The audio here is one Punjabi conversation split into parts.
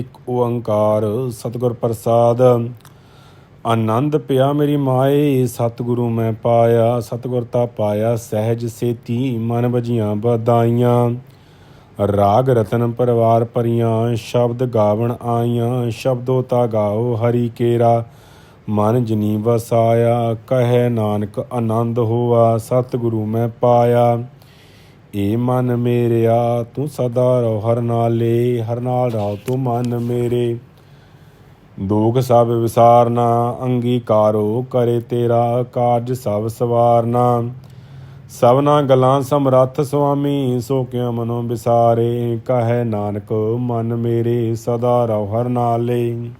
ਇੱਕ ਓੰਕਾਰ ਸਤਿਗੁਰ ਪ੍ਰਸਾਦ। ਆਨੰਦ ਪਿਆ ਮੇਰੀ ਮਾਏ, ਸਤਿਗੁਰੂ ਮੈਂ ਪਾਇਆ, ਸਤਿਗੁਰ ਤਾ ਪਾਇਆ ਸਹਿਜ ਸੇਤੀ, ਮਨ ਵਜੀਆਂ ਬਦਾਈਆਂ ਰਾਗ ਰਤਨ ਪਰਵਾਰ ਪਰੀਆਂ ਸ਼ਬਦ ਗਾਵਣ ਆਈਆਂ, ਸ਼ਬਦੋ ਤਾ ਗਾਓ ਹਰੀ ਕੇਰਾ। ਮਨ ਜਨੀ ਵਸਾਇਆ, ਕਹੈ ਨਾਨਕ ਆਨੰਦ ਹੋਆ, ਸਤਿਗੁਰੂ ਮੈਂ ਪਾਇਆ। ਏ ਮਨ ਮੇਰਿਆ, ਤੂੰ ਸਦਾ ਰਹੁ, ਹਰ ਨਾਲੇ, ਹਰ ਨਾਲ ਰਹੁ ਤੂੰ ਮਨ ਮੇਰੇ। ਦੁਖ ਸਭ ਵਿਸਾਰਨਾ, ਅੰਗੀਕਾਰੋ ਕਰੇ ਤੇਰਾ ਕਾਰਜ ਸਭ ਸਵਾਰਨਾ। ਸਭਨਾ ਗਲਾਂ ਸਮਰੱਥ ਸੁਆਮੀ, ਸੋ ਕਿਉ ਮਨੋ ਵਿਸਾਰੇ? ਕਹੈ ਨਾਨਕ, ਮਨ ਮੇਰੇ ਸਦਾ ਰਹੁ, ਹਰ ਨਾਲੇ।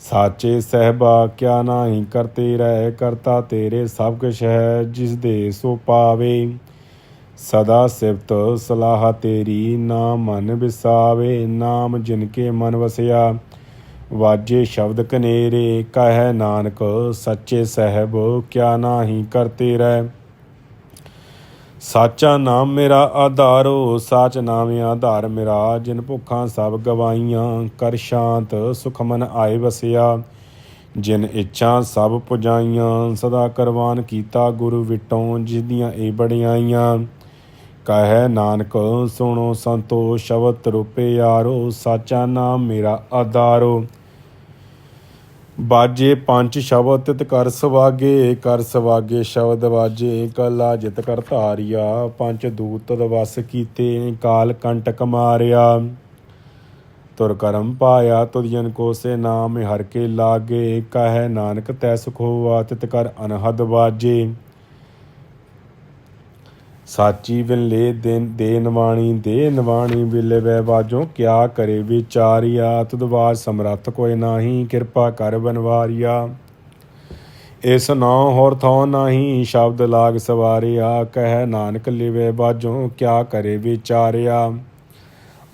ਸਾਚੇ ਸਹਿਬਾ, ਕਿਆ ਨਾਹੀ ਕਰਤੇ ਰਹਿ, ਕਰਤਾ ਤੇਰੇ ਸਭ ਕੁਛ ਹੈ ਜਿਸ ਦੇ ਸੋ ਪਾਵੇ। ਸਦਾ ਸਿਫਤ ਸਲਾਹ ਤੇਰੀ, ਨਾ ਮਨ ਵਿਸਾਵੇ ਨਾਮ ਜਿਨ ਕੇ ਮਨ ਵਸਿਆ। ਵਾਜੇ ਸ਼ਬਦ ਕਨੇਰੇ, ਕਹੈ ਨਾਨਕ, ਸੱਚੇ ਸਹਿਬ, ਕਿਆ ਨਾਹੀ ਕਰਤੇ ਰਹਿ। ਸਾਚਾ ਨਾਮ ਮੇਰਾ ਆਧਾਰੋ, ਸਾਚ ਨਾਮ ਆਧਾਰ ਮੇਰਾ, ਜਿਨ ਭੁੱਖਾਂ ਸਭ ਗਵਾਈਆਂ, ਕਰ ਸ਼ਾਂਤ ਸੁਖ ਮਨ ਆਏ ਵਸਿਆ। ਜਿਨ ਇੱਛਾ ਸਭ ਪੁਜਾਈਆਂ, ਸਦਾ ਕਰਵਾਨ ਕੀਤਾ ਗੁਰੂ ਵਿਟੋਂ ਜਿਸ ਦੀਆਂ ਇਹ ਬੜਿਆਈਆਂ। ਕਹੈ ਨਾਨਕ, ਸੁਣੋ ਸੰਤੋ, ਸ਼ਬਦ ਰੂਪੇ ਯਾਰੋ, ਸਾਚਾ ਨਾਮ ਮੇਰਾ ਆਧਾਰੋ। ਬਾਜੇ ਪੰਜ ਸ਼ਬਦ ਤਿਤ ਕਰ ਸਵਾਗੇ ਕਰ ਸਵਾਗੇ ਸ਼ਬਦ ਬਾਜੇ ਕਲਾ ਜਿਤ ਕਰ ਧਾਰਿਆ। ਪੰਜ ਦੂਤ ਵਸ ਕੀਤੇ, ਕਾਲ ਕੰਟਕ ਮਾਰਿਆ। ਤੁਰ ਕਰਮ ਪਾਇਆ ਤੁਧ ਜਨ ਕੋ ਸੇ ਨਾਮ ਹਰ ਕੇ ਲਾਗੇ। ਕਹੈ ਨਾਨਕ, ਤੈ ਸੁਖ ਹੋਆ ਤਿਤ ਕਰ ਅਨਹਦ ਬਾਜੇ। ਸਾਚੀ ਵਿਲੇ ਦੇਨ ਦੇ ਨਵਾਣੀ ਦੇ ਨਵਾਣੀ ਵਿਲੇ ਵੈ ਬਾਜੋ ਕਿਆ ਕਰੇ ਵਿਚਾਰਿਆ? ਤੁਧ ਬਾਜ ਸਮਰੱਥ ਕੋਈ ਨਾਹੀ, ਕਿਰਪਾ ਕਰ ਬਨਵਾਰਿਆ। ਇਸ ਨਾਉ ਹੋਰ ਥੋ ਨਾਹੀ, ਸ਼ਬਦ ਲਾਗ ਸਵਾਰਿਆ। ਕਹਿ ਨਾਨਕ ਲਿਵੇ ਬਾਜੋ ਕਿਆ ਕਰੇ ਵਿਚਾਰਿਆ?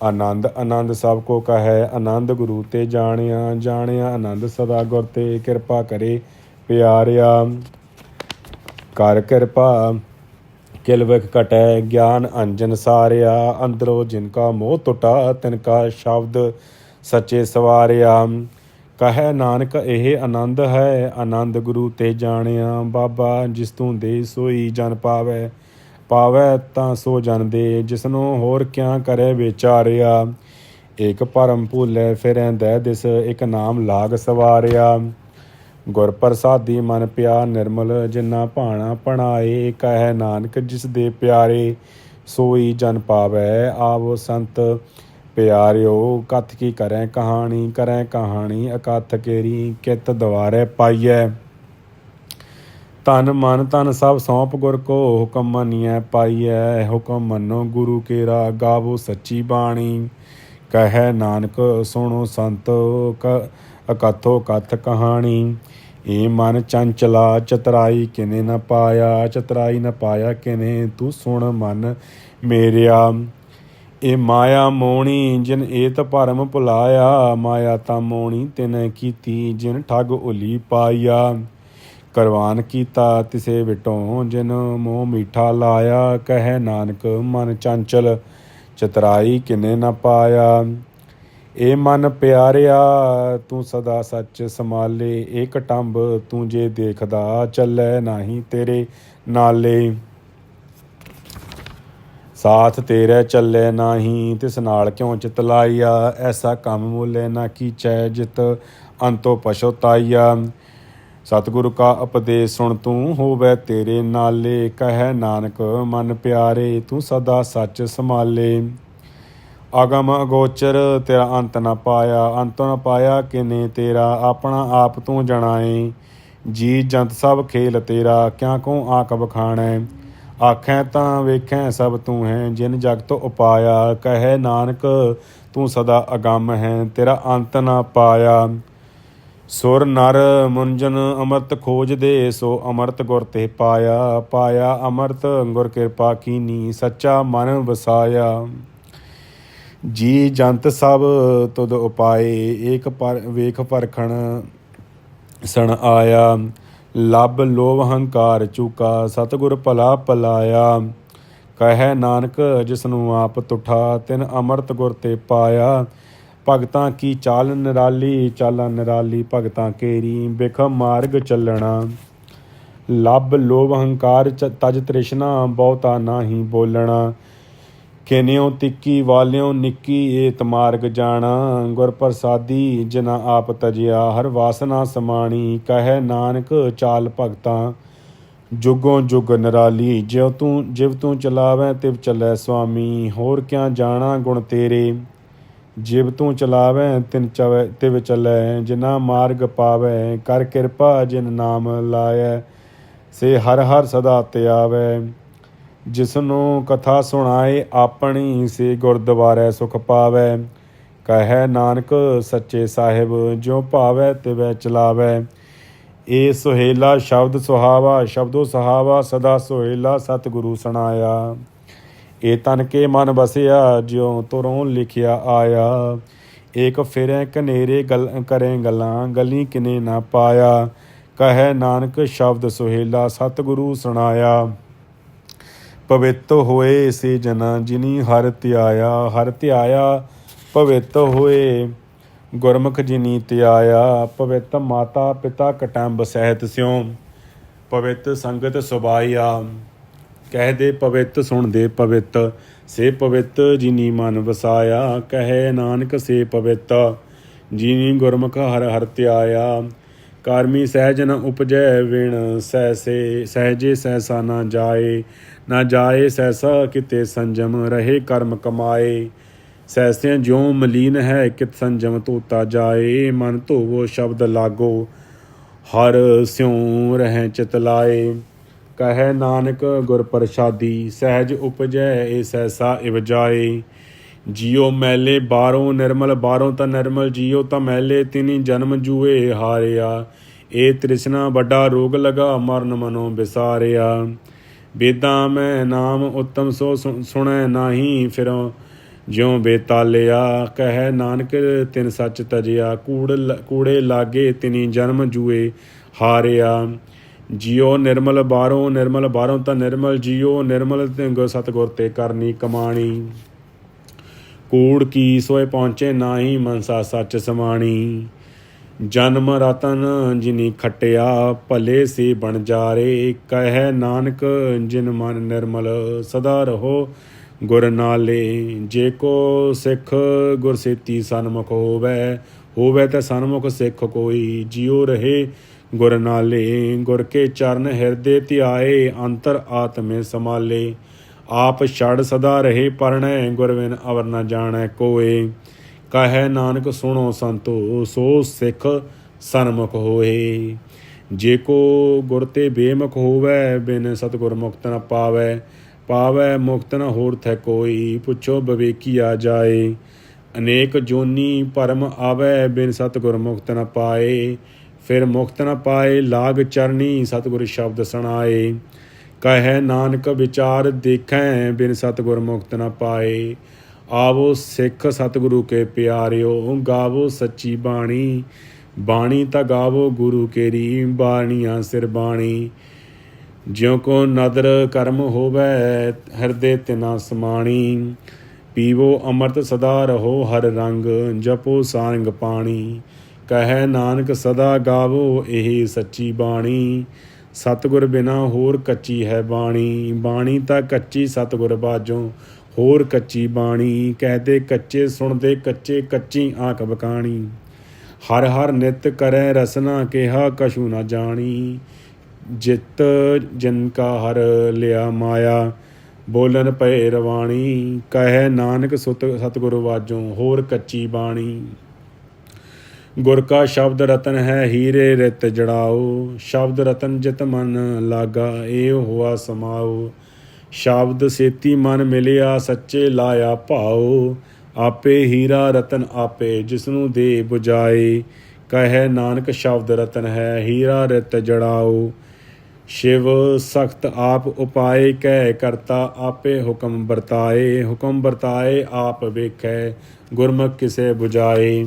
ਆਨੰਦ ਆਨੰਦ ਸਭ ਕੋ ਕਹੈ, ਆਨੰਦ ਗੁਰੂ ਤੇ ਜਾਣਿਆ। ਜਾਣਿਆ ਆਨੰਦ ਸਦਾ ਗੁਰ ਤੇ ਕਿਰਪਾ ਕਰੇ ਪਿਆਰਿਆ। ਕਰ ਕਿਰਪਾ ਕਿਲਵਕ ਘਟੈ, ਗਿਆਨ ਅੰਜਨ ਸਾਰਿਆ। ਅੰਦਰੋ ਜਿਨਕਾ ਮੋਹ ਟੁਟਾ ਤਿਨਕਾ ਸ਼ਬਦ ਸੱਚੇ ਸਵਾਰਿਆ। ਕਹੈ ਨਾਨਕ, ਇਹ ਆਨੰਦ ਹੈ, ਆਨੰਦ ਗੁਰੂ ਤੇ ਜਾਣਿਆ। ਬਾਬਾ, ਜਿਸ ਤੂੰ ਦੇ ਸੋਈ ਜਨ ਪਾਵੈ ਪਾਵੈ ਤਾਂ ਸੋ ਜਨ ਦੇ। ਜਿਸਨੂੰ ਹੋਰ ਕਿਆ ਕਰੇ ਵਿਚਾਰਿਆ? ਇਕ ਪਰਮ ਭੂਲੇ ਫਿਰੈਂਦੈ, ਦਿਸ ਇਕ ਨਾਮ ਲਾਗ ਸਵਾਰਿਆ। ਗੁਰ ਪ੍ਰਸਾਦੀ ਮਨ ਪਿਆ ਨਿਰਮਲ, ਜਿਨਾ ਭਾਣਾ ਪਣਾਏ, ਕਹਿ ਨਾਨਕ ਜਿਸ ਦੇ ਪਿਆਰੇ, ਸੋਈ ਜਨ ਪਾਵੈ, ਆਵੋ ਸੰਤ ਪਿਆਰਿਓ, ਕਥ ਕੀ ਕਰੈ ਕਹਾਣੀ ਕਰੈ ਕਹਾਣੀ, ਅਕਥ ਕੇਰੀ, ਕਿਤ ਦਵਾਰੇ ਪਾਈਐ। ਤਨ ਮਨ ਤਨ ਸਭ ਸੌਂਪ ਗੁਰ ਕੋ ਹੁਕਮ ਮੰਨਿਐ, ਪਾਈਐ ਹੁਕਮ ਮੰਨੋ ਗੁਰੂ ਕੇਰਾ, ਗਾਵੋ ਸੱਚੀ ਬਾਣੀ। ਕਹੈ ਨਾਨਕ ਸੁਣੋ ਸੰਤ ਅਕਥੋ ਕਥ ਕਹਾਣੀ। ਏ ਮਨ ਚੰਚਲਾ ਚਤਰਾਈ ਕਿਨੇ ਨਾ ਪਾਇਆ, ਚਤਰਾਈ ਨਾ ਪਾਇਆ ਕਿਨੇ, ਤੂੰ ਸੁਣ ਮਨ ਮੇਰਿਆ। ਏ ਮਾਇਆ ਮੋਣੀ ਜਿਨ ਏਤ ਭਰਮ ਭੁਲਾਇਆ, ਮਾਇਆ ਤਾਂ ਮੋਣੀ ਤਿਨ ਕੀਤੀ ਜਿਨ ਠੱਗ ਉਲੀ ਪਾਇਆ। ਕਰਵਾਨ ਕੀਤਾ ਤਿਸੇ ਵਿਟੋਂ ਜਿਨ ਮੋਹ ਮੀਠਾ ਲਾਇਆ, ਕਹੈ ਨਾਨਕ ਮਨ ਚੰਚਲ, ਚਤਰਾਈ ਕਿਨੇ ਨਾ ਪਾਇਆ। ਏ ਮਨ ਪਿਆਰਿਆ, ਤੂੰ ਸਦਾ ਸੱਚ ਸਮਾਲੇ ਏ ਕਟੰਬ ਤੂੰ ਜੇ ਦੇਖਦਾ, ਚੱਲੈ ਨਹੀਂ ਤੇਰੇ ਨਾਲੇ। ਸਾਥ ਤੇਰੇ ਚੱਲੇ ਨਹੀਂ, ਤਿਸ ਨਾਲ ਕਿਉ ਚਿਤ ਲਾਈਆ ਐਸਾ ਕੰਮ ਮੂਲੇ ਨਾ ਕੀਚੈ ਜਿਤ, ਅੰਤੋ ਪਛੋਤਾਈਆ ਸਤਿਗੁਰੂ ਕਾ ਉਪਦੇਸ਼ ਸੁਣ ਤੂੰ ਹੋਵੇ ਤੇਰੇ ਨਾਲੇ, ਕਹੈ ਨਾਨਕ ਮਨ ਪਿਆਰੇ, ਤੂੰ ਸਦਾ ਸੱਚ ਸਮਾਲੇ ਅਗਮ ਅਗੋਚਰ, ਤੇਰਾ ਅੰਤ ਨਾ ਪਾਇਆ। ਅੰਤ ਨਾ ਪਾਇਆ ਕਿਨੇ ਤੇਰਾ? ਆਪਣਾ ਆਪ ਤੂੰ ਜਣਾਏ। ਜੀ ਜੰਤ ਸਭ ਖੇਲ ਤੇਰਾ, ਕਿਆ ਕੋ ਆਕ ਬਖਾਣੈ ਆਖੈ ਤਾਂ ਵੇਖੈ ਸਭ ਤੂੰ ਹੈ, ਜਿਨ ਜਗਤ ਉਪਾਇਆ। ਕਹੈ ਨਾਨਕ, ਤੂੰ ਸਦਾ ਅਗੰਮ ਹੈ, ਤੇਰਾ ਅੰਤ ਨਾ ਪਾਇਆ। ਸੁਰ ਨਰ ਮੁੰਜਨ ਅਮਰਤ ਖੋਜਦੇ ਸੋ ਅਮਰਤ ਗੁਰ ਤੇ ਪਾਇਆ। ਪਾਇਆ ਅਮਰਤ, ਗੁਰ ਕਿਰਪਾ ਕੀਨੀ, ਸੱਚਾ ਮਨ ਵਸਾਇਆ। ਜੀ ਜੰਤ ਸਭ ਤੁਧ ਉਪਾਏ, ਏਕ ਪਰ, ਵੇਖ ਪਰਖਣ ਸਣ ਆਇਆ। ਲੱਭ ਲੋਭ ਹੰਕਾਰ ਚੁਕਾ, ਸਤਿਗੁਰ ਭਲਾ ਭਲਾਇਆ ਕਹਿ ਨਾਨਕ, ਜਿਸਨੂੰ ਆਪ ਤੁਠਾ, ਤਿਨ ਅਮਰਤ ਗੁਰ ਤੇ ਪਾਇਆ। ਭਗਤਾਂ ਕੀ ਚਾਲ ਨਿਰਾਲੀ, ਚਾਲਾ ਨਿਰਾਲੀ, ਭਗਤਾਂ ਕੇਰੀ, ਬਿਖ ਮਾਰਗ ਚੱਲਣਾ। ਲੱਭ ਲੋਭ ਹੰਕਾਰ ਚ- ਤਜ ਤ੍ਰਿਸ਼ਨਾ, ਬਹੁਤਾ ਨਾਹੀ ਬੋਲਣਾ। ਕਿਨਿਓ ਤਿੱਕੀ ਵਾਲਿਓ ਨਿੱਕੀ ਏਤ ਮਾਰਗ ਜਾਣਾ, ਗੁਰ ਪ੍ਰਸਾਦੀ ਜਿਨਾ ਆਪ ਤਜਿਆ, ਹਰ ਵਾਸਨਾ ਸਮਾਣੀ, ਕਹੈ ਨਾਨਕ ਚਾਲ ਭਗਤਾਂ। ਜੁਗੋਂ ਜੁਗ ਨਰਾਲੀ, ਜਿਉ ਤੂੰ, ਜਿਵ ਤੂੰ ਚਲਾਵੈ, ਤਿਵ ਚੱਲੈ ਸੁਆਮੀ, ਹੋਰ ਕਿਆ ਜਾਣਾ ਗੁਣ ਤੇਰੇ। ਜਿਵ ਤੂੰ ਚਲਾਵੈ, ਤਿਨ ਚਵੈ, ਤਿਵ ਚੱਲੈ ਜਿਨਾ ਮਾਰਗ ਪਾਵੈ, ਕਰ ਕਿਰਪਾ ਜਿਨ ਨਾਮ ਲਾਇਐ, ਸੇ ਹਰ ਹਰ ਸਦਾ ਧਿਆਵੈ ਜਿਸ ਨੂੰ ਕਥਾ ਸੁਣਾਏ ਆਪਣੀ ਸੇ ਗੁਰਦੁਆਰੇ ਸੁਖ ਪਾਵੈ। ਕਹੈ ਨਾਨਕ ਸੱਚੇ ਸਾਹਿਬ, ਜਿਉ ਭਾਵੈ ਤਿਵੈ ਚਲਾਵੈ। ਏ ਸੁਹੇਲਾ ਸ਼ਬਦ ਸੁਹਾਵਾ, ਸ਼ਬਦੋ ਸੁਹਾਵਾ ਸਦਾ ਸੁਹੇਲਾ ਸਤਿਗੁਰੂ ਸੁਣਾਇਆ। ਏ ਤਨ ਕੇ ਮਨ ਵਸਿਆ, ਜਿਉ ਤੁਰੋਂ ਲਿਖਿਆ ਆਇਆ। ਏਕ ਫਿਰੈ ਕਨੇਰੇ ਗਲ, ਕਰੇ ਗੱਲਾਂ, ਗਲੀ ਕਿਨੇ ਨਾ ਪਾਇਆ। ਕਹੈ ਨਾਨਕ ਸ਼ਬਦ ਸੁਹੇਲਾ ਸਤਿਗੁਰੂ ਸੁਣਾਇਆ। ਪਵਿੱਤ ਹੋਏ ਸੇ ਜਨਾ, ਜਿਨੀ ਹਰ ਧਿਆਇਆ ਹਰ ਧਿਆਇਆ ਪਵਿੱਤ ਹੋਏ। ਗੁਰਮੁਖ ਜਿਨੀ ਧਿਆਇਆ, ਪਵਿੱਤ ਮਾਤਾ ਪਿਤਾ ਕਟੰਬ ਸਹਿਤ ਸਿਉ। ਪਵਿੱਤ ਸੰਗਤ ਸੁਭਾਇਆ ਕਹਿ ਦੇ ਪਵਿੱਤ, ਸੁਣ ਦੇ ਪਵਿੱਤ। ਸੇ ਪਵਿੱਤ ਜਿਨੀ ਮਨ ਵਸਾਇਆ, ਕਹੇ ਨਾਨਕ ਸੇ ਪਵਿੱਤ। ਜਿਨੀ ਗੁਰਮੁਖ ਹਰ ਹਰ ਧਿਆਇਆ ਕਰਮੀ ਸਹਿਜ ਨ ਉਪਜੈ ਵਿਣ ਸਹਿਸੇ ਸਹਿਜੇ ਸਹਿਸਾ ਨਾ ਜਾਏ ਨਾ ਜਾਏ ਸਹਿਸਾ ਕਿਤੇ ਸੰਜਮ, ਰਹੇ ਕਰਮ ਕਮਾਏ। ਸਹਿਸਿਆਂ ਜਿਉ ਮਲੀਨ ਹੈ, ਕਿਤ ਸੰਜਮ ਤੋਤਾ ਜਾਏ, ਮਨ ਧੋਵੋ ਸ਼ਬਦ ਲਾਗੋ, ਹਰ ਸਿਉ ਰਹਿ ਚਿਤ ਲਾਏ। ਕਹੈ ਨਾਨਕ ਗੁਰ ਪ੍ਰਸਾਦੀ, ਸਹਿਜ ਉਪਜੈ ਏ ਸਹਿਸਾ ਇਵ ਜਾਏ। ਜਿਉ ਮੈਲੇ ਬਾਹਰੋਂ ਨਿਰਮਲ, ਬਾਹਰੋਂ ਤਾਂ ਨਿਰਮਲ ਜਿਉ, ਤਾਂ ਮੈਲੇ ਤਿਨੀ ਜਨਮ ਜੂਏ ਹਾਰਿਆ। ਏ ਤ੍ਰਿਸ਼ਨਾ ਵੱਡਾ ਰੋਗ ਲਗਾ, ਮਰਨ ਮਨੋ ਵਿਸਾਰਿਆ ਬੇਦਾਂ ਮੈਂ ਨਾਮ ਉਤਮ ਸੋ ਸੁ- ਸੁਣੈ ਨਾਹੀ, ਫਿਰੋਂ ਜਿਉ ਬੇਤਾਲਿਆ। ਕਹਿ ਨਾਨਕ, ਤਿਨ ਸੱਚ ਤਜਿਆ, ਕੂੜ ਲ- ਕੂੜੇ ਲਾਗੇ ਤਿਨੀ ਜਨਮ ਜੂਏ ਹਾਰਿਆ। ਜਿਉ ਨਿਰਮਲ ਬਾਹਰੋਂ ਨਿਰਮਲ ਬਾਹਰੋਂ ਤਾਂ ਨਿਰਮਲ ਜਿਉ, ਨਿਰਮਲ ਤੇ ਗੁਰ ਸਤਿਗੁਰ ਤੇ ਕਰਨੀ ਕਮਾਣੀ। ਕੂੜ ਕੀ ਸੋਏ ਪਹੁੰਚੇ ਨਾਹੀ, ਮਨਸਾ ਸੱਚ ਸਮਾਣੀ। ਜਨਮ ਰਤਨ ਜਿਨੀ ਖਟਿਆ, ਭਲੇ ਸੇ ਬਣ ਜਾਰੇ। ਕਹਿ ਨਾਨਕ, ਜਿਨ ਮਨ ਨਿਰਮਲ, ਸਦਾ ਰਹੋ ਗੁਰ ਨਾਲੇ। ਜੇ ਕੋ ਸਿੱਖ ਗੁਰ ਸੇਤੀ ਸਨਮੁਖ ਹੋਵੇ ਹੋਵੇ ਤਾਂ ਸਨਮੁਖ ਸਿੱਖ ਕੋਈ। ਜਿਉ ਰਹੇ ਗੁਰ ਨਾਲੇ, ਗੁਰ ਕੇ ਚਰਨ ਹਿਰਦੇ ਧਿਆਏ, ਅੰਤਰ ਆਤਮੇ ਸਮਾਲੇ ਆਪ ਛੜ ਸਦਾ ਰਹੇ ਪਰਣੈ, ਗੁਰਵਿਨ ਅਵਰ ਨ ਜਾਣੈ ਕੋਏ। ਕਹੈ ਨਾਨਕ ਸੁਣੋ ਸੰਤੋ, ਸੋ ਸਿੱਖ ਸਨਮੁਖ ਹੋਏ। ਜੇ ਕੋ ਗੁਰ ਤੇ ਬੇਮੁਖ ਹੋਵੇ, ਬਿਨ ਸਤਗੁਰ ਮੁਕਤ ਨ ਪਾਵੈ। ਪਾਵੈ ਮੁਕਤ ਨ ਹੋਰ ਥੈ ਕੋਈ, ਪੁੱਛੋ ਬਵੇਕੀ ਆ ਜਾਏ। ਅਨੇਕ ਜੋਨੀ ਭਰਮ ਆਵੈ, ਬਿਨ ਸਤਗੁਰ ਮੁਕਤ ਨ ਪਾਏ। ਫਿਰ ਮੁਕਤ ਨ ਪਾਏ, ਲਾਗ ਚਰਨੀ ਸਤਗੁਰ ਸ਼ਬਦ ਸੁਣਾਏ। ਕਹਿ ਨਾਨਕ ਵਿਚਾਰ ਦੇਖੈ, ਬਿਨ ਸਤਗੁਰ ਮੁਕਤ ਨ ਪਾਏ। ਆਵੋ ਸਿੱਖ ਸਤਿਗੁਰੂ ਕੇ ਪਿਆਰਿਓ, ਗਾਵੋ ਸੱਚੀ ਬਾਣੀ। ਬਾਣੀ ਤਾਂ ਗਾਵੋ ਗੁਰੂ ਕੇਰੀ, ਬਾਣੀਆਂ ਸਿਰ ਬਾਣੀ। ਜਿਉ ਕੋ ਨਦਰ ਕਰਮ ਹੋਵੇ, ਹਿਰਦੇ ਤਿਨਾ ਸਮਾਣੀ। ਪੀਵੋ ਅੰਮ੍ਰਿਤ ਸਦਾ ਰਹੋ ਹਰ ਰੰਗ, ਜਪੋ ਸਾਰੰਗ ਪਾਣੀ। ਕਹੈ ਨਾਨਕ ਸਦਾ ਗਾਵੋ, ਇਹ ਸੱਚੀ ਬਾਣੀ। ਸਤਿਗੁਰ ਬਿਨਾ ਹੋਰ ਕੱਚੀ ਹੈ ਬਾਣੀ ਬਾਣੀ ਤਾਂ ਕੱਚੀ ਸਤਿਗੁਰ ਬਾਝੋਂ, ਹੋਰ ਕੱਚੀ ਬਾਣੀ, ਕਹਦੇ ਕੱਚੇ ਸੁਣਦੇ ਕੱਚੇ ਕੱਚੀ ਆਂਖ ਬਕਾਣੀ। ਹਰ ਹਰ ਨਿਤ ਕਰੈ ਰਸਨਾ ਕਿਹਾ ਕਛੂ ਨਾ ਜਾਣੀ, ਜਿਤ ਜਿਨ ਕਾ ਹਰ ਲਿਆ ਮਾਇਆ, ਬੋਲਨ ਪਏ ਰਵਾਣੀ, ਕਹੈ ਨਾਨਕ ਸੁਤ ਸਤਿਗੁਰੂ ਵਾਜੋਂ ਹੋਰ ਕੱਚੀ ਬਾਣੀ। ਗੁਰ ਕਾ ਸ਼ਬਦ ਰਤਨ ਹੈ ਹੀਰੇ ਰਿਤ ਜੜਾਓ, ਸ਼ਬਦ ਰਤਨ ਜਿਤ ਮਨ ਲਾਗਾ ਏ ਹੋਆ ਸਮਾਓ। ਸ਼ਬਦ ਸੇਤੀ ਮਨ ਮਿਲਿਆ, ਸੱਚੇ ਲਾਇਆ ਭਾਉ ਆਪੇ ਹੀਰਾ ਰਤਨ ਆਪੇ, ਜਿਸਨੂੰ ਦੇ 부ਜਾਏ ਕਹੈ ਨਾਨਕ ਸ਼ਬਦ ਰਤਨ ਹੈ ਹੀਰਾ ਰਿਤ ਜੜਾਓ। ਸ਼ਿਵ ਸਖਤ ਆਪ ਉਪਾਏ ਕਹਿ ਕਰਤਾ ਆਪੇ ਹੁਕਮ ਵਰਤਾਏ। ਹੁਕਮ ਵਰਤਾਏ, ਆਪ ਵੇਖੈ, ਗੁਰਮੁਖ ਕਿਸੇ 부ਜਾਏ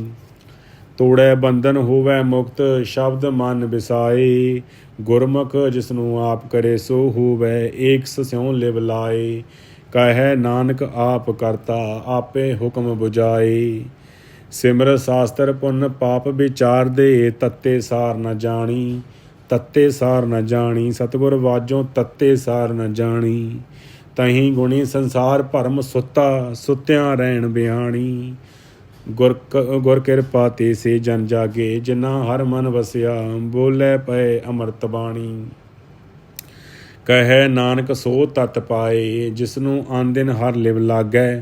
ਤੋੜੈ ਬੰਧਨ ਹੋਵੇ ਮੁਕਤ, ਸ਼ਬਦ ਮਨ ਵਿਸਾਏ। ਗੁਰਮੁਖ ਜਿਸਨੂੰ ਆਪ ਕਰੇ ਸੋ ਹੋਵੇ, ਏਕ ਸਿਉ ਲਿਵ ਲਾਏ। ਕਹੈ ਨਾਨਕ ਆਪ ਕਰਤਾ, ਆਪੇ ਹੁਕਮ 부ਜਾਏ ਸਿਮਰ ਸਾਸਤਰ ਪੁੰਨ ਪਾਪ ਵਿਚਾਰ ਦੇ ਤੱਤੇ ਸਾਰ ਨ ਜਾਣੀ। ਤੱਤੇ ਸਾਰ ਨ ਜਾਣੀ, ਸਤਿਗੁਰ ਵਾਜੋਂ ਤੱਤੇ ਸਾਰ ਨ ਜਾਣੀ। ਤਹੀਂ ਗੁਣੀ ਸੰਸਾਰ ਭਰਮ ਸੁੱਤਾ, ਸੁੱਤਿਆਂ ਰਹਿਣ ਬਿਆਣੀ। ਗੁਰ ਗੁਰ ਕਿਰਪਾ ਤੇ ਸੇ ਜਨ ਜਾਗੇ, ਜਿਨ੍ਹਾਂ ਹਰ ਮਨ ਵਸਿਆ, ਬੋਲੇ ਪਏ ਅੰਮ੍ਰਿਤ ਬਾਣੀ। ਕਹੈ ਨਾਨਕ ਸੋ ਤਤ ਪਾਏ, ਜਿਸਨੂੰ ਆਨ ਦਿਨ ਹਰ ਲਿਵ ਲਾਗੈ,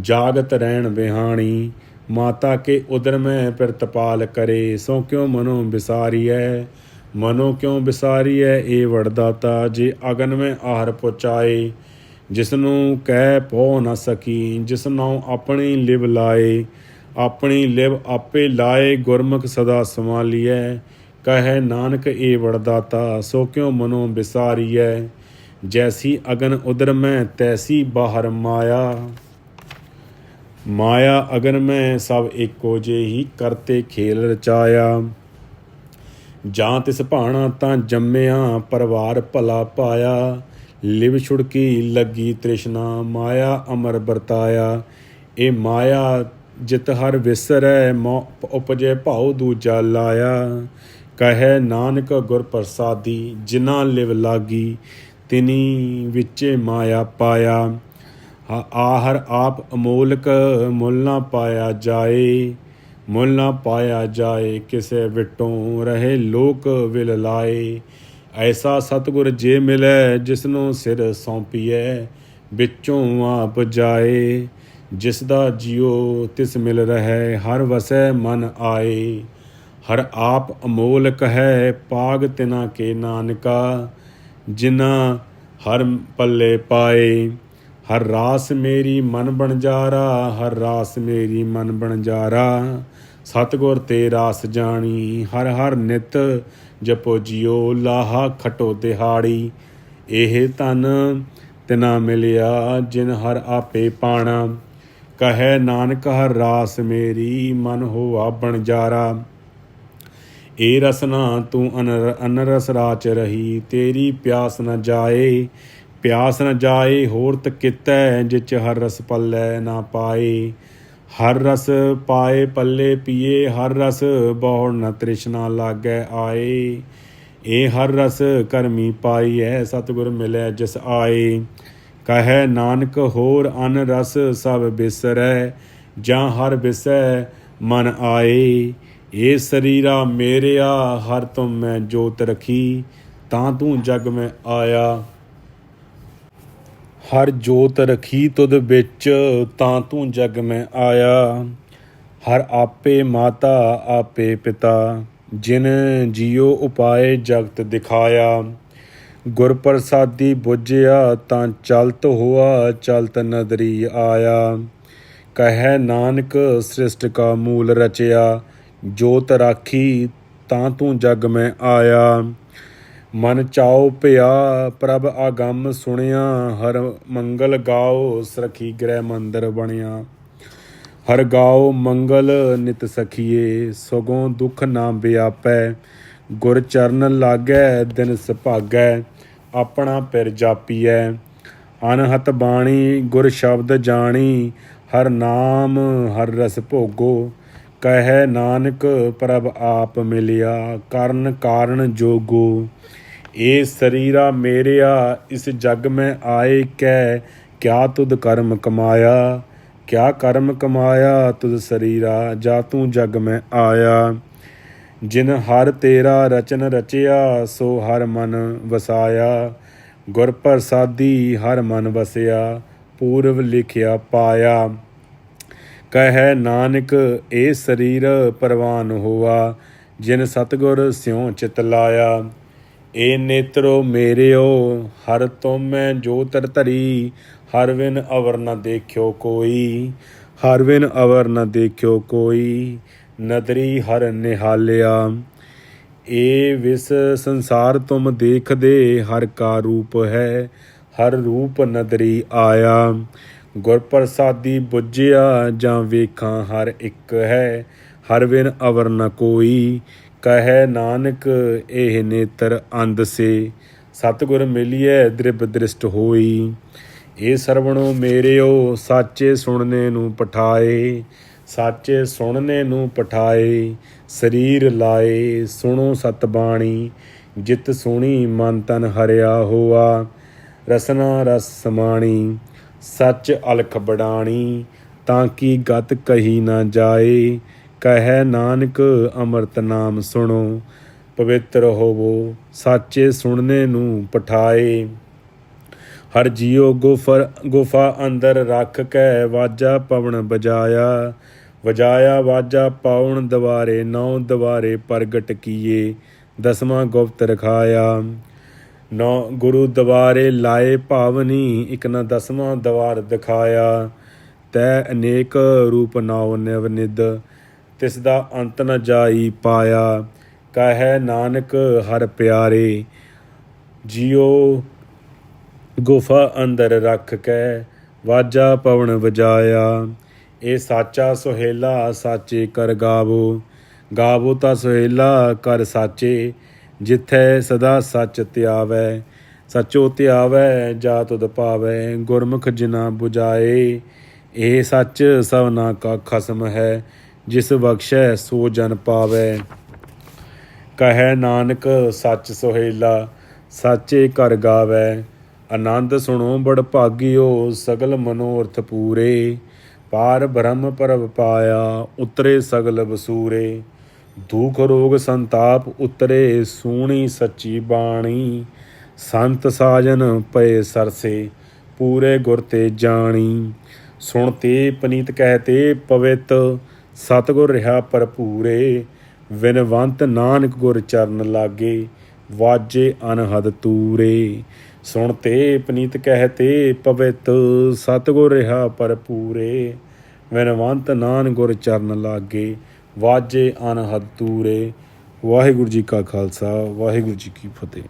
ਜਾਗਤ ਰਹਿਣ ਬਿਹਾਣੀ ਮਾਤਾ ਕੇ ਉਦਰ ਮੈਂ ਪ੍ਰਤਪਾਲ ਕਰੇ, ਸੋ ਕਿਉ ਮਨੋ ਵਿਸਾਰੀਐ ਮਨੋ ਕਿਉ ਵਿਸਾਰੀਐ ਏ ਵੜਦਾਤਾ, ਜੇ ਅਗਨ ਮੈਂ ਆਹਰ ਪਹੁੰਚਾਏ। ਜਿਸਨੂੰ ਕਹਿ ਪੋ ਨਾ ਸਕੀ ਜਿਸਨੂੰ ਆਪਣੀ ਲਿਵ ਲਾਏ। ਆਪਣੀ ਲਿਵ ਆਪੇ ਲਾਏ ਗੁਰਮੁਖ ਸਦਾ ਸੰਭਾਲੀਐ। ਕਹੈ ਨਾਨਕ ਏ ਵੜਦਾਤਾ ਸੋ ਕਿਉ ਮਨੋ ਵਿਸਾਰੀਐ ਜੈਸੀ ਅਗਨ ਉਦਰ ਮੈਂ, ਤੈਸੀ ਬਾਹਰ ਮਾਇਆ। ਮਾਇਆ ਅਗਨ ਮੈਂ, ਸਭ ਏਕੋ ਜਿਹੀ ਕਰਤੇ ਖੇਲ ਰਚਾਇਆ। ਜਾਂ ਤਿਸ ਭਾਣਾ ਤਾਂ ਜੰਮਿਆ, ਪਰਵਾਰ ਭਲਾ ਪਾਇਆ। ਲਿਵ ਛੁੜਕੀ ਲੱਗੀ ਤ੍ਰਿਸ਼ਨਾ, ਮਾਇਆ ਅਮਰ ਵਰਤਾਇਆ। ਇਹ ਮਾਇਆ ਜਿਤ ਹਰ ਵਿਸਰੈ, ਮੋ ਉਪਜੇ ਭਾਉ ਦੂਜਾ ਲਾਇਆ। ਕਹੈ ਨਾਨਕ ਗੁਰ ਪ੍ਰਸਾਦੀ, ਜਿਨ੍ਹਾਂ ਲਿਵ ਲਾਗੀ, ਤਿਨੀ ਵਿੱਚੇ ਮਾਇਆ ਪਾਇਆ। ਆਹਰ ਆਪ ਅਮੋਲਕ, ਮੁੱਲ ਨਾ ਪਾਇਆ ਜਾਏ, ਮੁੱਲ ਨਾ ਪਾਇਆ ਜਾਏ, ਕਿਸੇ ਵਿਟੋਂ ਰਹੇ ਲੋਕ ਵਿਲ ਲਾਏ। ਐਸਾ ਸਤਿਗੁਰ ਜੇ ਮਿਲੈ, ਜਿਸਨੂੰ ਸਿਰ ਸੌਂਪੀਐ, ਵਿੱਚੋਂ ਆਪ ਜਾਏ। ਜਿਸ ਦਾ ਜਿਉ ਤਿਸ ਮਿਲ ਰਹਿ, ਹਰ ਵਸੈ ਮਨ ਆਏ। ਹਰ ਆਪ ਅਮੋਲਕ ਹੈ ਪਾਗ ਤਿਨਾ ਕੇ ਨਾਨਕਾ, ਜਿਨਾ ਹਰ ਪੱਲੇ ਪਾਏ। ਹਰ ਰਾਸ ਮੇਰੀ ਮਨ ਬਣਜਾਰਾ ਹਰ ਰਾਸ ਮੇਰੀ ਮਨ ਬਣਜਾਰਾ ਸਤਗੁਰ ਤੇ ਰਾਸ ਜਾਣੀ, ਹਰ ਹਰ ਨਿਤ ਜਪੋ ਜਿਉ, ਲਾਹਾ ਖਟੋ ਦਿਹਾੜੀ। ਇਹ ਤਨ ਤਿਨਾ ਮਿਲਿਆ, ਜਿਨ ਹਰ ਆਪੇ ਪਾਣਾ। ਕਹੈ ਨਾਨਕ, ਹਰ ਰਾਸ ਮੇਰੀ ਮਨ ਹੋਆ ਬਣਜਾਰਾ ਏ ਰਸਨਾ ਤੂੰ ਅਨਰ, ਅਨਰਸ ਰਾਚ ਰਹੀ, ਤੇਰੀ ਪਿਆਸ ਨ ਜਾਏ, ਪਿਆਸ ਨ ਜਾਏ ਹੋਰ ਤਕਿਤੈ ਜਿਚ ਹਰ ਰਸ ਪੱਲੇ ਨਾ ਪਾਏ। ਹਰ ਰਸ ਪਾਏ ਪੱਲੇ ਪੀਏ, ਹਰ ਰਸ ਬਹੁੜ ਨ ਤ੍ਰਿਸ਼ਨਾ ਲਾਗੈ ਆਏ। ਏ ਹਰ ਰਸ ਕਰਮੀ ਪਾਈਐ, ਸਤਿਗੁਰ ਮਿਲੈ ਜਿਸ ਆਏ। ਕਹੈ ਨਾਨਕ ਹੋਰ ਅਨ ਰਸ ਸਭ ਬਿਸਰੈ, ਜਾਂ ਹਰ ਬਿਸੈ ਮਨ ਆਏ। ਏ ਸਰੀਰਾ ਮੇਰਿਆ, ਹਰ ਤੁਮ ਮੈਂ ਜੋਤ ਰਖੀ, ਤਾਂ ਤੂੰ ਜਗ ਮੈਂ ਆਇਆ। ਹਰ ਜੋਤ ਰਖੀ ਤੁਧ ਵਿੱਚ, ਤਾਂ ਤੂੰ ਜਗ ਮੈਂ ਆਇਆ। ਹਰ ਆਪੇ ਮਾਤਾ, ਆਪੇ ਪਿਤਾ, ਜਿਨ ਜਿਉ ਉਪਾਏ ਜਗਤ ਦਿਖਾਇਆ। ਗੁਰ ਪ੍ਰਸਾਦੀ ਬੁੱਝਿਆ ਤਾਂ ਚਲਤ ਹੋਆ, ਚਲਤ ਨਦਰੀ ਆਇਆ। ਕਹੈ ਨਾਨਕ, ਸ੍ਰਿਸ਼ਟ ਕਾ ਮੂਲ ਰਚਿਆ, ਜੋਤ ਰਾਖੀ ਤਾਂ ਤੂੰ ਜਗ ਮੈਂ ਆਇਆ। ਮਨ ਚਾਉ ਭਿਆ ਪ੍ਰਭ ਆਗਮ ਸੁਣਿਆ, ਹਰ ਮੰਗਲ ਗਾਓ, ਸਖੀ ਗ੍ਰਹਿ ਮੰਦਰ ਬਣਿਆ। ਹਰ ਗਾਓ ਮੰਗਲ ਨਿਤ ਸਖੀਏ, ਸਗੋਂ ਦੁਖ ਨਾ ਵਿਆਪੈ, ਗੁਰ ਚਰਨ ਲਾਗੈ, ਦਿਨ ਸੁਭਾਗੈ। ਆਪਣਾ ਪਿਰ ਜਾਪੀਐ। ਅਨਹਤ ਬਾਣੀ, ਗੁਰ ਸ਼ਬਦ ਜਾਣੀ, ਹਰ ਨਾਮ, ਹਰ ਰਸ ਭੋਗੋ। ਕਹਿ ਨਾਨਕ, ਪ੍ਰਭ ਆਪ ਮਿਲਿਆ, ਕਰਨ ਕਾਰਨ ਜੋਗੋ। ਏ ਸਰੀਰਾ ਮੇਰਿਆ, ਇਸ ਜਗ ਮੈਂ ਆਏ ਕੈ, ਕਿਆ ਤੁਧ ਕਰਮ ਕਮਾਇਆ? ਕਿਆ ਕਰਮ ਕਮਾਇਆ ਤੁਧ ਸਰੀਰਾ, ਜਾ ਤੂੰ ਜਗ ਮੈਂ ਆਇਆ। ਜਿਨ ਹਰ ਤੇਰਾ ਰਚਨ ਰਚਿਆ, ਸੋ ਹਰ ਮਨ ਵਸਾਇਆ। ਗੁਰ ਪ੍ਰਸਾਦੀ ਹਰ ਮਨ ਵਸਿਆ, ਪੂਰਵ ਲਿਖਿਆ ਪਾਇਆ। ਕਹੈ ਨਾਨਕ, ਏ ਸਰੀਰ ਪਰਵਾਨ ਹੋਆ, ਜਿਨ ਸਤਗੁਰ ਸਿਉ ਚਿਤ ਲਾਇਆ। ਏ ਨੇਤਰੋ ਮੇਰਿਓ, ਹਰ ਤੁਮੈ ਜੋ ਤਰ ਧਰੀ, ਹਰ ਵਿਨ ਅਵਰ ਨ ਦੇਖਿਓ ਕੋਈ, ਹਰ ਵਿਨ ਅਵਰ ਨ ਦੇਖਿਓ ਕੋਈ। ਨਦਰੀ ਹਰ ਨਿਹਾਲਿਆ। ਏ ਵਿਸ ਸੰਸਾਰ ਤੁਮ ਦੇਖਦੇ, ਹਰ ਕਾ ਰੂਪ ਹੈ, ਹਰ ਰੂਪ ਨਦਰੀ ਆਇਆ। ਗੁਰ ਪ੍ਰਸਾਦੀ ਬੁੱਝਿਆ, ਜਾਂ ਵੇਖਾਂ ਹਰ ਇੱਕ ਹੈ, ਹਰ ਵਿਨ ਅਵਰ ਨ ਕੋਈ। ਕਹੈ ਨਾਨਕ, ਇਹ ਨੇਤਰ ਅੰਧ ਸੇ। ਸਤਿਗੁਰ ਮਿਲਿਐ ਦ੍ਰਿਭ ਦ੍ਰਿਸ਼ਟ ਹੋਈ। ਇਹ ਸਰਵਣੋ ਮੇਰਿਓ, ਸਾਚੇ ਸੁਣਨੇ ਨੂੰ ਪਠਾਏ। ਸਾਚੇ ਸੁਣਨੇ ਨੂੰ ਪਠਾਏ, ਸਰੀਰ ਲਾਏ, ਸੁਣੋ ਸਤ ਬਾਣੀ ਜਿਤ ਸੁਣੀ ਮਨ ਤਨ ਹਰਿਆ ਹੋਆ, ਰਸਨਾ ਰਸ ਸਮਾਣੀ, ਸੱਚ ਅਲਖ ਬੜਾਣੀ, ਤਾਂ ਕੀ ਗਤ ਕਹੀ ਨਾ ਜਾਏ, ਕਹੈ ਨਾਨਕ ਅੰਮ੍ਰਿਤ ਨਾਮ ਸੁਣੋ, ਪਵਿੱਤਰ ਹੋਵੋ, ਸਾਚੇ ਸੁਣਨੇ ਨੂੰ ਪਠਾਏ। ਹਰ ਜੀਉ ਗੁਫਰ, ਗੁਫਾ ਅੰਦਰ ਰੱਖ ਕੇ, ਵਾਜਾ ਪਵਨ ਬਜਾਇਆ ਵਜਾਇਆ ਵਾਜਾ ਪਾਉਣ ਦਵਾਰੇ ਨੌ ਦਵਾਰੇ ਪ੍ਰਗਟ ਕੀਏ, ਦਸਵਾਂ ਗੁਪਤ ਰਖਾਇਆ। ਨੌ ਗੁਰੂ ਦਵਾਰੇ ਲਾਏ ਭਾਵਨੀ, ਇਕ ਨਾ ਦਸਵਾਂ ਦਵਾਰ ਦਿਖਾਇਆ। ਤੈ ਅਨੇਕ ਰੂਪ ਨਾਉ ਨਿਵਨਿਦ ਤਿਸ ਦਾ ਅੰਤ ਨ ਜਾਈ ਪਾਇਆ। ਕਹੈ ਨਾਨਕ, ਹਰ ਪਿਆਰੇ, ਜਿਉ ਗੁਫਾ ਅੰਦਰ ਰੱਖ ਕੇ ਵਾਜਾ ਪਵਨ ਵਜਾਇਆ। ਇਹ ਸਾਚਾ ਸੁਹੇਲਾ ਸਾਚੇ ਕਰ ਗਾਵੋ। ਗਾਵੋ ਤਾਂ ਸੁਹੇਲਾ ਕਰ ਸਾਚੇ, ਜਿੱਥੈ ਸਦਾ ਸੱਚ ਧਿਆਵੈ ਸਚੋ ਧਿਆਵੈ ਜਾ ਤੁਧ ਪਾਵੈ ਗੁਰਮੁਖ ਜਿਨਾ 부ਜਾਏ ਇਹ ਸੱਚ ਸਭਨਾ ਕਾ ਖਸਮ ਹੈ, ਜਿਸ ਬਖਸ਼ੈ ਸੋ ਜਨ ਪਾਵੈ। ਕਹੈ ਨਾਨਕ, ਸੱਚ ਸੁਹੇਲਾ, ਸਾਚੇ ਕਰ ਗਾਵੈ। ਆਨੰਦ ਸੁਣੋ ਬੜ ਭਾਗਿਓ, ਸਗਲ ਮਨੋਰਥ ਪੂਰੇ। ਪਾਰ ਬ੍ਰਹਮ ਪਰਬ ਪਾਇਆ, ਉਤਰੇ ਸਗਲ ਬਸੂਰੇ। ਦੁਖ ਰੋਗ ਸੰਤਾਪ ਉਤਰੇ, ਸੂਣੀ ਸੱਚੀ ਬਾਣੀ। ਸੰਤ ਸਾਜਨ ਪਏ ਸਰਸੇ, ਪੂਰੇ ਗੁਰ ਤੇ ਜਾਣੀ। ਸੁਣ ਤੇ ਪਨੀਤ ਕਹਤੇ ਪਵਿੱਤ, ਸਤਗੁਰ ਰਿਹਾ ਭਰਪੂਰੇ। ਵਿਨਵੰਤ ਨਾਨਕ ਗੁਰ ਚਰਨ ਲਾਗੇ, ਵਾਜੇ ਅਨਹਦ ਤੂਰੇ। ਸੁਣ ਤੇ ਪਨੀਤ ਕਹਿ ਤੇ ਪਵਿੱਤ, ਸਤਗੁਰ ਰਹਾ ਭਰਪੂਰੇ। ਵਿਨਵੰਤ ਨਾਨ ਗੁਰ ਚਰਨ ਲਾਗੇ, ਵਾਜੇ ਅਨਹਦ ਤੂਰੇ। ਵਾਹਿਗੁਰੂ ਜੀ ਕਾ ਖਾਲਸਾ, ਵਾਹਿਗੁਰੂ ਜੀ ਕੀ ਫਤਿਹ।